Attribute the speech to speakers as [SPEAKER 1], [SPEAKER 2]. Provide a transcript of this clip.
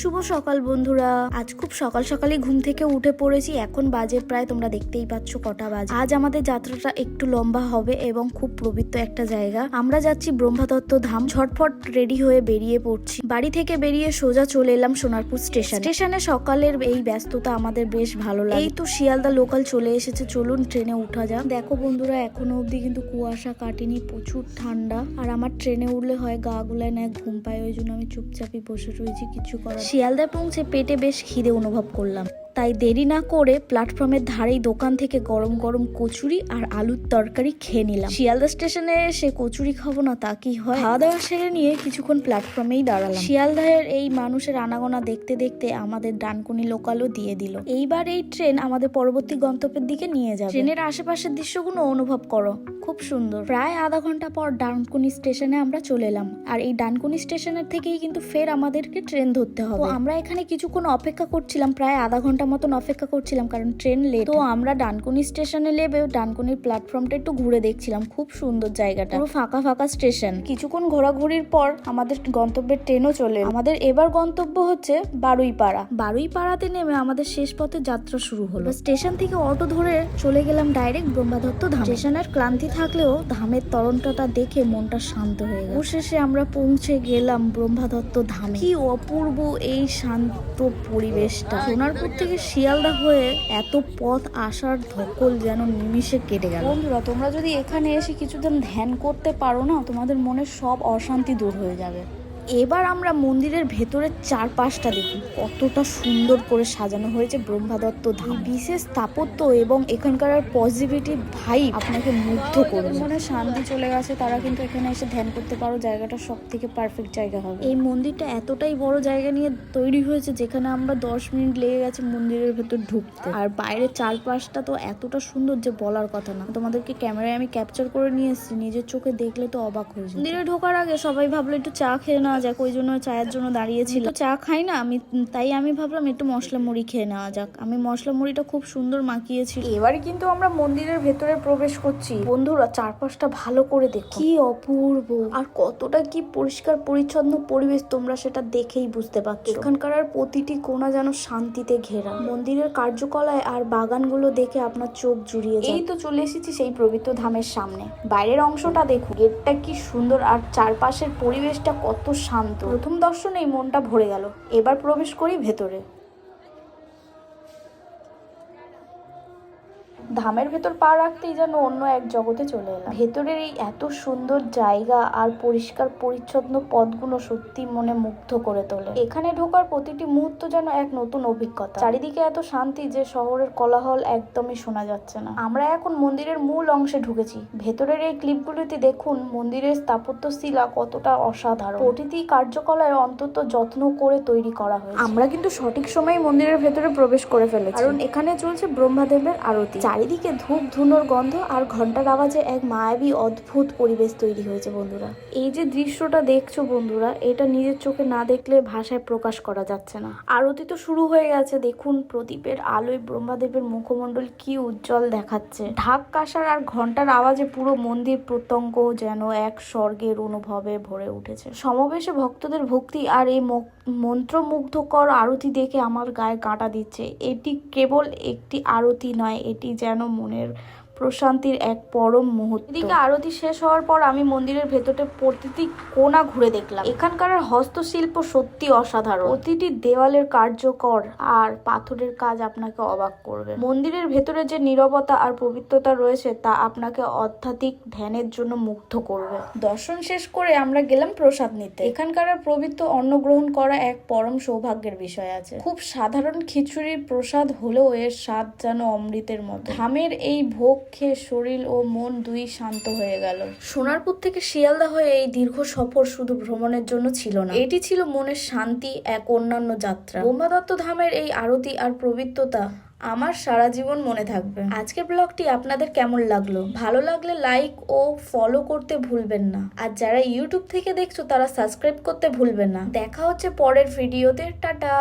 [SPEAKER 1] শুভ সকাল বন্ধুরা। আজ খুব সকাল সকালে ঘুম থেকে উঠে পড়েছি। এখন বাজে প্রায়, তোমরা দেখতেই পাচ্ছ কটা বাজে। আজ আমাদের যাত্রাটা একটু লম্বা হবে এবং খুব পবিত্র একটা জায়গা। আমরা যাচ্ছি ব্রহ্মদত্ত ধাম। ঝটফট রেডি হয়ে বেরিয়ে পড়ছি। বাড়ি থেকে বেরিয়ে সোজা চলে এলাম সোনারপুর স্টেশন। স্টেশনে সকালের এই ব্যস্ততা আমাদের বেশ ভালো লাগে। এই তো শিয়ালদা লোকাল চলে এসেছে। চলুন ট্রেনে উঠা যাক। দেখো বন্ধুরা, এখনও অবধি কিন্তু কুয়াশা কাটেনি, প্রচুর ঠান্ডা। আর আমার ট্রেনে উঠলে হয় গা গুলায় নেয় ঘুম পায়, ওই জন্য আমি চুপচাপই বসে রয়েছি, কিছু করার শিয়ালদায় পৌঁছে পেটে বেশ খিদে অনুভব করলাম। তাই দেরি না করে প্ল্যাটফর্মের ধারেই দোকান থেকে গরম গরম কচুরি আর আলুর তরকারি খেয়ে নিলাম। শিয়ালদা স্টেশনে এসে কচুরি খাব না তা কি হয়? খাওয়া দাওয়া সেরে নিয়ে কিছুক্ষণ প্ল্যাটফর্মেই দাঁড়ালাম। শিয়ালদাহের এই মানুষের আনাগোনা দেখতে দেখতে আমাদের ডানকুনি লোকালও দিয়ে দিল। এইবার এই ট্রেন আমাদের পরবর্তী গন্তব্যের দিকে নিয়ে যাবে। ট্রেনের আশেপাশের দৃশ্যগুলো অনুভব করো। খুব সুন্দর। প্রায় আধা ঘণ্টা পর ডানকুনি স্টেশনে আমরা চলে এলাম। আর এই ডানকুনি স্টেশনের থেকেই কিন্তু ফের আমাদেরকে ট্রেন ধরতে হবে। আমরা এখানে কিছুক্ষণ অপেক্ষা করছিলাম প্রায় আধা ঘণ্টা মতন অপেক্ষা করছিলাম, কারণ ট্রেন লেট তো আমরা ডানকুনি স্টেশনে লেবে, ডানকুনির প্ল্যাটফর্মটা একটু ঘুরে দেখছিলাম। খুব সুন্দর জায়গাটা। পুরো ফাঁকা ফাঁকা স্টেশন কিছুক্ষণ ঘোরাঘুরির পর আমাদের গন্তব্যের ট্রেনও চলে আমাদের এবার গন্তব্য হচ্ছে বারুইপাড়া। বারুইপাড়াতে নেমে আমাদের শেষ পথে যাত্রা শুরু হলো। স্টেশন থেকে অটো ধরে চলে গেলাম ডাইরেক্ট ব্রহ্মাদত্ত ধাম। স্টেশনের ক্লান্তি থাকলেও ধামের তরণটা দেখে মনটা শান্ত হয়ে গেল। অবশেষে আমরা পৌঁছে গেলাম ব্রহ্মাদত্ত ধামে। কি অপূর্ব এই শান্ত পরিবেশটা। সোনারপুর থেকে শিয়ালদা হয়ে এত পথ আসার ধকল যেন নিমিষে কেটে গেল। বন্ধুরা, তোমরা যদি এখানে এসে কিছুদিন ধ্যান করতে পারো না, তোমাদের মনে সব অশান্তি দূর হয়ে যাবে। এবার আমরা মন্দিরের ভেতরের চারপাশটা দেখি। কতটা সুন্দর করে সাজানো হয়েছে ব্রহ্মাদত্ত ধাম। বিশেষ স্থাপত্য এবং এখানকার পজিটিভিটি ভাই আপনাকে মুগ্ধ করবে। মনে শান্তি চলে গেছে তারা কিন্তু এখানে এসে ধ্যান করতে পারো জায়গাটা সব থেকে পারফেক্ট জায়গা হবে। এই মন্দিরটা এতটাই বড় জায়গা নিয়ে তৈরি হয়েছে যেখানে আমরা দশ মিনিট লেগে গেছে মন্দিরের ভেতর ঢুকতে। আর বাইরের চারপাশটা তো এতটা সুন্দর যে বলার কথা না। তোমাদেরকে ক্যামেরায় আমি ক্যাপচার করে নিয়ে এসেছি নিজের চোখে দেখলে তো অবাক হয়ে যাবে। মন্দিরে ঢোকার আগে সবাই ভাবলো একটু চা খেয়ে নেওয়া যাক ওই জন্য চায়ের জন্য দাঁড়িয়েছিল। চা খাই না আমি তাই আমি ভাবলাম একটু মশলা মুড়ি খেয়ে নেওয়া যাক। আমি মশলা মুড়িটা খুব সুন্দর মাখিয়েছি এবারে কিন্তু আমরা মন্দিরের ভেতরে প্রবেশ করছি। বন্ধুরা চারপাশটা ভালো করে দেখো। কি অপূর্ব! আর কতটা কি পরিষ্কার পরিচ্ছন্ন পরিবেশ তোমরা সেটা দেখেই বুঝতে পারছ। এখানকার আর প্রতিটি কোণা যেন শান্তিতে ঘেরা। মন্দিরের কার্যকলায় আর বাগানগুলো দেখে আপনার চোখ জুড়িয়ে এই তো চলে এসেছি সেই পবিত্র ধামের সামনে। বাইরের অংশটা দেখুন গেটটা কি সুন্দর। আর চারপাশের পরিবেশটা কত শান্ত। প্রথম দর্শনেই মনটা ভরে গেল। এবার প্রবেশ করি ভেতরে। ধামের ভেতর পা রাখতেই যেন অন্য এক জগতে চলে এলাম। ভেতরের এই এত সুন্দর জায়গা আর পরিষ্কার পরিচ্ছন্ন পথগুলো সত্যি মনে মুগ্ধ করে তোলে। এখানে ঢোকার প্রতিটি মুহূর্ত যেন এক নতুন অভিজ্ঞতা। চারিদিকে এত শান্তি যে শহরের কোলাহল একদমই শোনা যাচ্ছে না। আমরা এখন মন্দিরের মূল অংশে ঢুকেছি। ভেতরের এই ক্লিপগুলিতে দেখুন মন্দিরের স্থাপত্য শিলা কতটা অসাধারণ। প্রতিটি কার্যকলায় অন্তত যত্ন করে তৈরি করা হয়েছে। আমরা কিন্তু সঠিক সময় মন্দিরের ভেতরে প্রবেশ করে ফেলেছি। কারণ এখানে চলছে ব্রহ্মাদেবের আরতি। চারিদিকে ধূপ, ধুনোর গন্ধ আর ঘণ্টার আওয়াজে এক মায়াবী, অদ্ভুত পরিবেশ তৈরি হয়েছে বন্ধুরা। এই যে দৃশ্যটা দেখছ বন্ধুরা, এটা নিজের চোখে না দেখলে ভাষায় প্রকাশ করা যাচ্ছে না। আরতি তো শুরু হয়ে গেছে, দেখুন প্রদীপের আলোয় ব্রহ্মাদেবের মুখমণ্ডল কি উজ্জ্বল দেখাচ্ছে। ঢাক কাঁসার আর ঘণ্টার আওয়াজে পুরো মন্দির প্রত্যঙ্গ যেন এক স্বর্গের অনুভবে ভরে উঠেছে। সমাবেশে ভক্তদের ভক্তি আর এই মন্ত্রমুগ্ধকর আরতি দেখে আমার গায়ে কাঁটা দিচ্ছে। এটি কেবল একটি আরতি নয়, এটি যেন মনের প্রশান্তির এক পরম মুহূর্ত। এদিকে আরতি শেষ হওয়ার পর আমি মন্দিরের ভেতরে প্রতিটি কোনা ঘুরে দেখলাম। এখানকার হস্তশিল্প সত্যি অসাধারণ। প্রতিটি দেওয়ালের কার্যকর আর পাথরের কাজ আপনাকে অবাক করবে। মন্দিরের ভেতরে যে নীরবতা আর পবিত্রতা রয়েছে, তা আপনাকে আধ্যাত্মিক ধ্যানের জন্য মুগ্ধ করবে। দর্শন শেষ করে আমরা গেলাম প্রসাদ নিতে। এখানকার পবিত্র অন্ন গ্রহণ করা এক পরম সৌভাগ্যের বিষয় আছে। খুব সাধারণ খিচুড়ির প্রসাদ হলেও এর স্বাদ যেন অমৃতের মতো। ধামের এই ভোগ খেয়ে শরীর ও মন দুই শান্ত হয়ে গেল। সোনারপুর থেকে শিয়ালদা হয়ে এই দীর্ঘ সফর শুধু ভ্রমণের জন্য ছিল না। এটি ছিল মনের শান্তি এক অন্যান্য যাত্রা। বোমাদত্ত ধামের এই আরতি আর পবিত্রতা আমার সারা জীবন মনে থাকবে। আজকের ব্লগটি আপনাদের কেমন লাগল? ভালো লাগলে লাইক ও ফলো করতে ভুলবেন না। আর যারা ইউটিউব থেকে দেখছ তারা সাবস্ক্রাইব করতে ভুলবেন না। দেখা হচ্ছে পরের ভিডিওতে। টাটা!